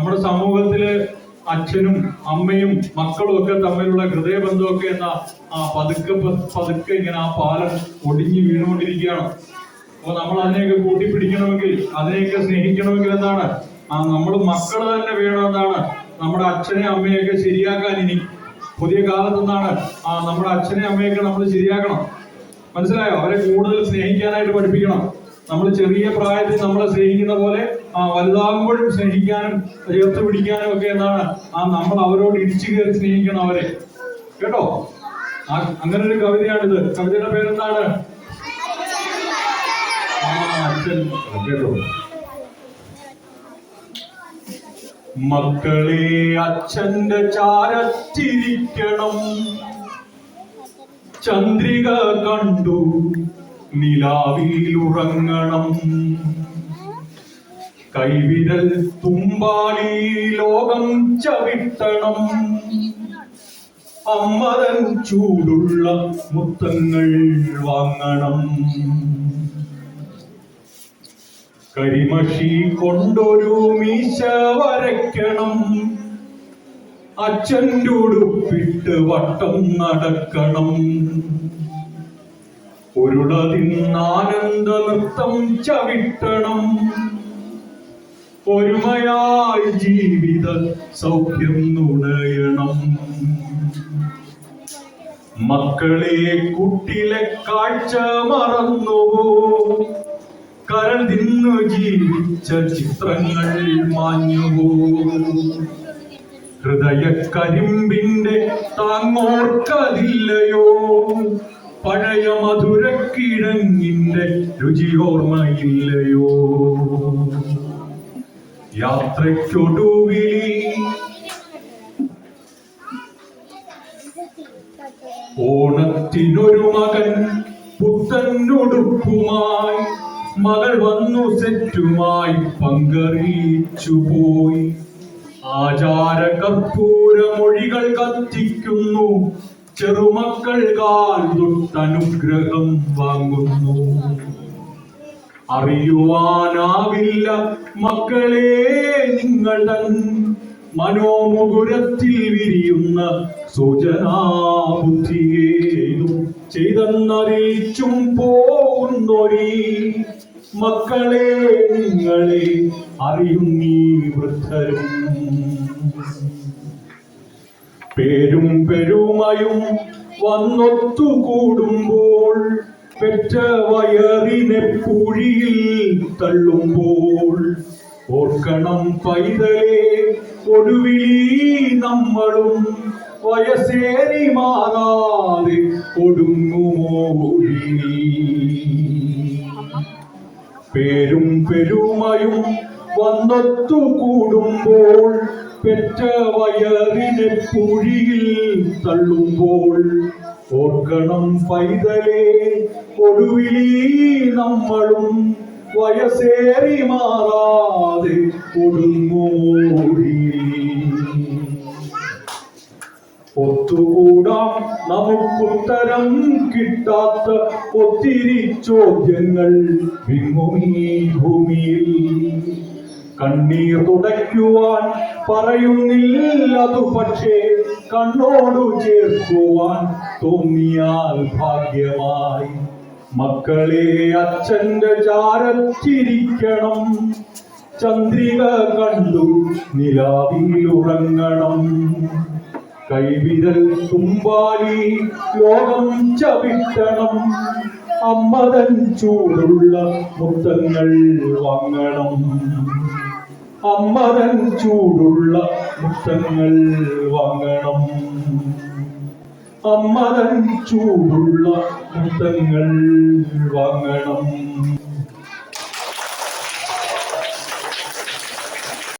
നമ്മുടെ സമൂഹത്തിൽ അച്ഛനും അമ്മയും മക്കളും ഒക്കെ തമ്മിലുള്ള ഹൃദയബന്ധമൊക്കെ എന്ന ആ പതുക്കെ പതുക്കെ ഇങ്ങനെ ആ പാലം ഒടിഞ്ഞു വീണുകൊണ്ടിരിക്കുകയാണ്. അപ്പൊ നമ്മൾ അതിനെയൊക്കെ കൂട്ടിപ്പിടിക്കണമെങ്കിൽ അതിനെയൊക്കെ സ്നേഹിക്കണമെങ്കിൽ എന്താണ്? ആ നമ്മൾ മക്കൾ തന്നെ വേണമെന്നാണ് നമ്മുടെ അച്ഛനെ അമ്മയൊക്കെ ശരിയാക്കാൻ ഇനി. പുതിയ കാലത്ത് എന്താണ്? ആ നമ്മുടെ അച്ഛനെ അമ്മയൊക്കെ നമ്മൾ ശരിയാക്കണം. മനസ്സിലായോ? അവരെ കൂടുതൽ സ്നേഹിക്കാനായിട്ട് പഠിപ്പിക്കണം. നമ്മൾ ചെറിയ പ്രായത്തിൽ നമ്മളെ സ്നേഹിക്കുന്ന പോലെ ആ വലുതാകുമ്പോഴും സ്നേഹിക്കാനും ചേർത്ത് പിടിക്കാനും ഒക്കെ എന്താണ് ആ നമ്മൾ അവരോട് ഇടിച്ചു കയറി സ്നേഹിക്കണം അവരെ. കേട്ടോ? അങ്ങനെ ഒരു കവിതയാണിത്. കവിതയുടെ പേരെന്താണ്? അച്ഛൻ. മക്കളെ അച്ഛന്റെ ചാരത്തിരിക്കണം ചന്ദ്രിക കണ്ടു. നിലാവിൽ ഉറങ്ങണം. കൈവിരൽ തുമ്പാലി ലോകം ചവിട്ടണം. അമ്മതൻ ചൂടുള്ള മുത്തങ്ങൾ വാങ്ങണം. കരിമഷി കൊണ്ടൊരു മീശ വരയ്ക്കണം. അച്ഛന്റെ ഉടുപ്പിട്ട് വട്ടം നടക്കണം. ഉരുളതിന്നാനന്ദ നൃത്തം ചവിട്ടണം. ഒരുമയായി ജീവിത സൗഖ്യം നുണയണം. മക്കളെ കുട്ടിലെ കാഴ്ച മറന്നുവോ കരൾ നിന്നു ജീവിച്ച ചിത്രങ്ങൾ മാഞ്ഞുവോ ഹൃദയ കരിമ്പിന്റെ താങ്ങോർക്കതില്ലയോ? പഴയ മധുരക്കിഴങ്ങിന്റെ രുചിയോർമ്മയില്ലയോ യാത്രയ്ക്കൊടുവിളി ഓണത്തിനൊരു മകൻ പുത്തനൊടുക്കുമായി മകൾ വന്നു സെറ്റുമായി പങ്കറിയിച്ചു പോയി. ആചാര കർപ്പൂര മൊഴികൾ കത്തിക്കുന്നു. ചെറുമക്കൾ കാൽ തൊട്ടനുഗ്രഹം വാങ്ങുന്നു. അറിയുവാനാവില്ല മക്കളെ നിങ്ങൾ തൻ മനോമുകുരത്തിൽ വിരിയുന്ന സൂചനാബുദ്ധിയേതും. ചെയ്തെന്നറിയിച്ചും പോകുന്നൊരീ മക്കളെ നിങ്ങളെ അറിയുന്നീ വൃദ്ധരും. പേരും പെരുമയും വന്നൊത്തുകൂടുമ്പോൾ പെറ്റ വയറിനെ പുഴിയിൽ തള്ളുമ്പോൾ. ഓർക്കണം പൈതലേ ഒടുവിലി നമ്മളും വയസ്സേറി മാറാതെ ഒടുങ്ങുമോ പേരും പെരുമയും വന്നൊത്തുകൂടുമ്പോൾ പെറ്റ വയറിനെ പുഴിയിൽ തള്ളുമ്പോൾ ഓർക്കണം പൈതലേ ഒടുവിലി നമ്മളും വയസ്സേറി മാറാതെ ഒടുങ്ങോടി. ഒത്തുകൂടാം നമുക്കുത്തരം കിട്ടാത്ത ഒത്തിരി ചോദ്യങ്ങൾ ഭൂമിയിൽ. കണ്ണീർ തുടയ്ക്കുവാൻ പറയുന്നില്ലതു പക്ഷേ കണ്ണോടു ചേർക്കുവാൻ തോന്നിയാൽ ഭാഗ്യമായി. മക്കളെ അച്ഛന്റെ ചാരച്ചിരിക്കണം ചന്ദ്രിക കണ്ടു നിലാവിലുറങ്ങണം കൈവിരൽ തുമ്പാലി ലോകം ചവിട്ടണം. അമ്മതൻ ചൂടുള്ള മുത്തങ്ങൾ വാങ്ങണം. അമ്മതൻ ചൂടുള്ള മുത്തങ്ങൾ വാങ്ങണം. അമ്മതൻ ചൂടുള്ള മുത്തങ്ങൾ വാങ്ങണം.